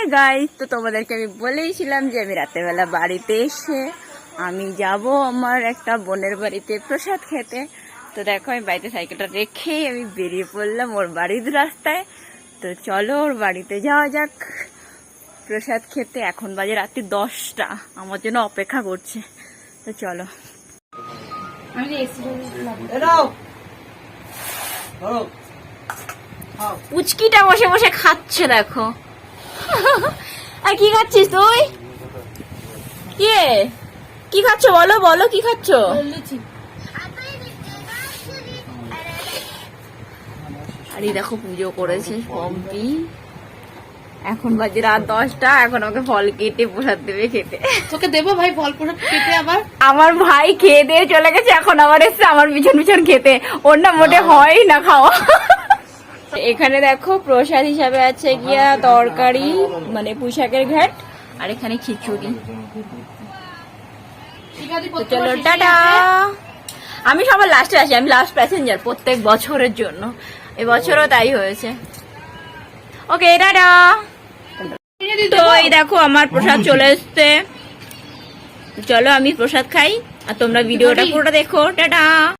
Hi guys তো তোমাদেরকে আমি বলেইছিলাম যে আমি রাতেরবেলা বাড়িতে এসে আমি যাব আমার একটা বোনের বাড়িতে প্রসাদ খেতে। তো দেখো আমি বাড়িতে সাইকেলটা রেখেই আমি বেরিয়ে পড়লাম ওর বাড়ির রাস্তায়। তো চলো ওর বাড়িতে যাওয়া যাক। প্রসাদ খেতে এখন বাজে রাত্রি দশটা আমার জন্য অপেক্ষা করছে। তো চলো। পুচকিটা বসে বসে খাচ্ছে দেখো। আর কি খাচ্ছিস তুই? কে? কি খাচ্ছ? বলো বলো কি খাচ্ছ? আর এই দেখো পুজো করেছে পম্পি। এখন বাজে রাত দশটা এখন আমাকে ফল কেটে প্রসাদ দেবে খেতে। তোকে দেবো ভাই ফল প্রসাদ খেতে আবার? আমার ভাই খেয়ে দিয়ে চলে গেছে এখন আবার এসছে আমার পিছন পিছন খেতে। ওর না মোটে হয় না খাওয়া। এখানে দেখো প্রসাদ হিসাবে আছে গিয়া তরকারি মানে পুঁইশাকের ঘাট আর এখানে খিচুড়ি। চলো টাটা! আমি সবার লাস্টে আসি আমি লাস্ট প্যাসেঞ্জার প্রত্যেক বছরের জন্য। এবছরও তাই হয়েছে। Okay tata! তো এই দেখো আমার প্রসাদ চলে এসছে। চলো আমি প্রসাদ খাই আর তোমরা ভিডিওটা পুরোটা দেখো। টাটা!